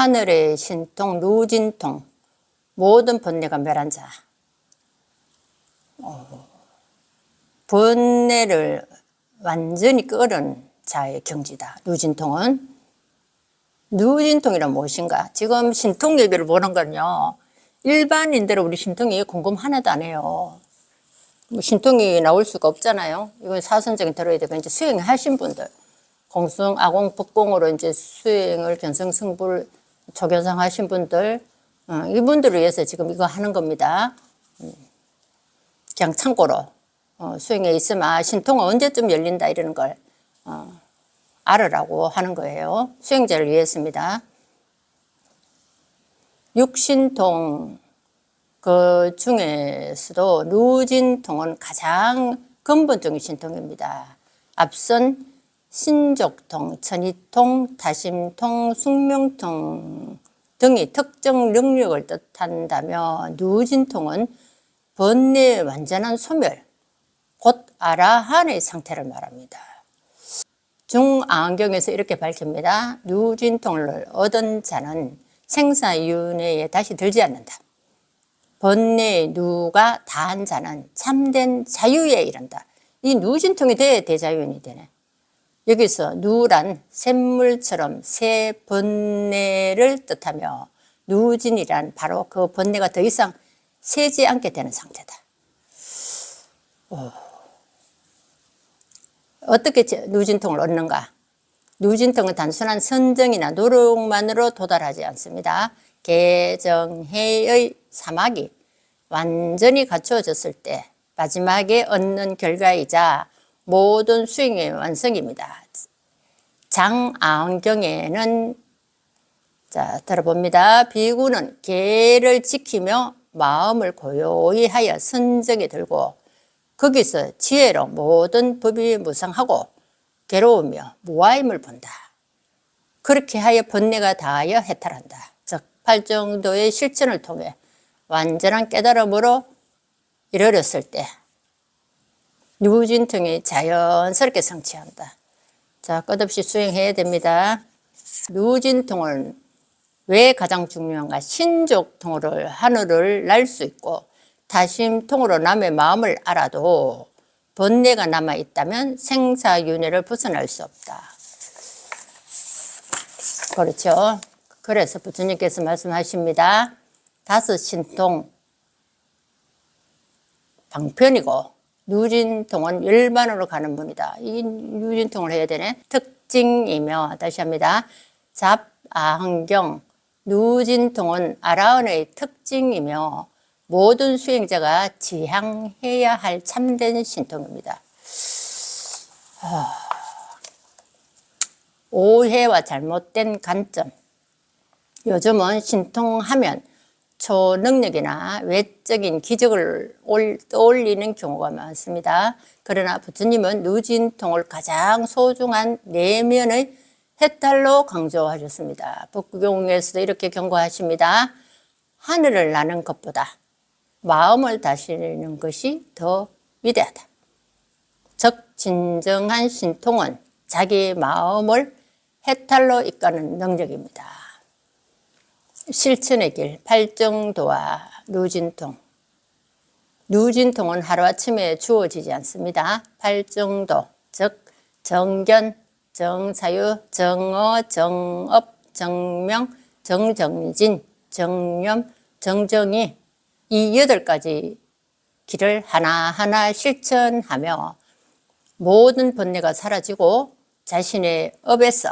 하늘의 신통, 누진통, 모든 번뇌가 멸한 자. 어, 번뇌를 완전히 끌은 자의 경지다. 누진통은. 누진통이란 무엇인가? 지금 신통 예배를 보는 건요. 일반인들은 우리 신통이 궁금 하나도 안 해요. 뭐 신통이 나올 수가 없잖아요. 이건 사선적인 들어야 되고 이제 수행하신 분들 공승, 아공, 북공으로 이제 수행을 견성, 승부를 초견성하신 분들 어, 이분들을 위해서 지금 이거 하는 겁니다. 음, 그냥 참고로 어, 수행에 있으면 아, 신통은 언제쯤 열린다 이러는 걸 어, 알으라고 하는 거예요. 수행자를 위해서입니다. 육신통 그 중에서도 누진통은 가장 근본적인 신통입니다. 앞선 신족통, 천이통, 다심통, 숙명통 등이 특정 능력을 뜻한다면 누진통은 번뇌의 완전한 소멸, 곧 아라한의 상태를 말합니다. 중안경에서 이렇게 밝힙니다. 누진통을 얻은 자는 생사윤회에 다시 들지 않는다. 번뇌의 누가 다한 자는 참된 자유에 이른다. 이 누진통이 돼야 대자윤이 되네. 여기서 누란 샘물처럼 새 번뇌를 뜻하며 누진이란 바로 그 번뇌가 더 이상 새지 않게 되는 상태다. 오. 어떻게 제- 누진통을 얻는가? 누진통은 단순한 선정이나 노력만으로 도달하지 않습니다. 개정해의 사막이 완전히 갖추어졌을 때 마지막에 얻는 결과이자 모든 수행의 완성입니다. 장안경에는 자 들어봅니다. 비구는 계를 지키며 마음을 고요히 하여 선정에 들고 거기서 지혜로 모든 법이 무상하고 괴로우며 무아임을 본다. 그렇게 하여 번뇌가 다하여 해탈한다. 즉 팔정도의 실천을 통해 완전한 깨달음으로 이르렀을 때 누진통이 자연스럽게 성취한다. 자, 끝없이 수행해야 됩니다. 누진통은 왜 가장 중요한가? 신족통으로 하늘을 날 수 있고 다심통으로 남의 마음을 알아도 번뇌가 남아 있다면 생사윤회를 벗어날 수 없다. 그렇죠. 그래서 부처님께서 말씀하십니다. 다섯 신통 방편이고 누진통은 일반으로 가는 분이다. 이 누진통을 해야 되네. 특징이며 다시 합니다. 잡아환경 누진통은 아라운의 특징이며 모든 수행자가 지향해야 할 참된 신통입니다. 아, 오해와 잘못된 관점. 요즘은 신통하면 초능력이나 외적인 기적을 올- 떠올리는 경우가 많습니다. 그러나 부처님은 누진통을 가장 소중한 내면의 해탈로 강조하셨습니다. 북경에서도 이렇게 경고하십니다. 하늘을 나는 것보다 마음을 다스리는 것이 더 위대하다. 즉 진정한 신통은 자기 마음을 해탈로 이끄는 능력입니다. 실천의 길, 팔정도와 누진통. 누진통은 하루아침에 주어지지 않습니다. 팔정도, 즉 정견, 정사유, 정어, 정업, 정명, 정정진, 정념, 정정이 이 여덟 가지 길을 하나하나 실천하며 모든 번뇌가 사라지고 자신의 업에서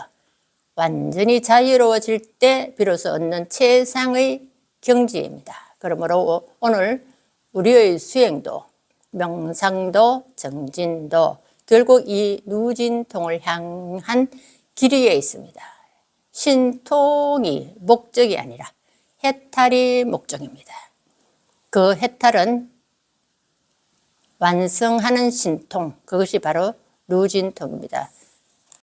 완전히 자유로워질 때 비로소 얻는 최상의 경지입니다. 그러므로 오늘 우리의 수행도, 명상도, 정진도 결국 이 누진통을 향한 길이에 있습니다. 신통이 목적이 아니라 해탈이 목적입니다. 그 해탈은 완성하는 신통, 그것이 바로 누진통입니다.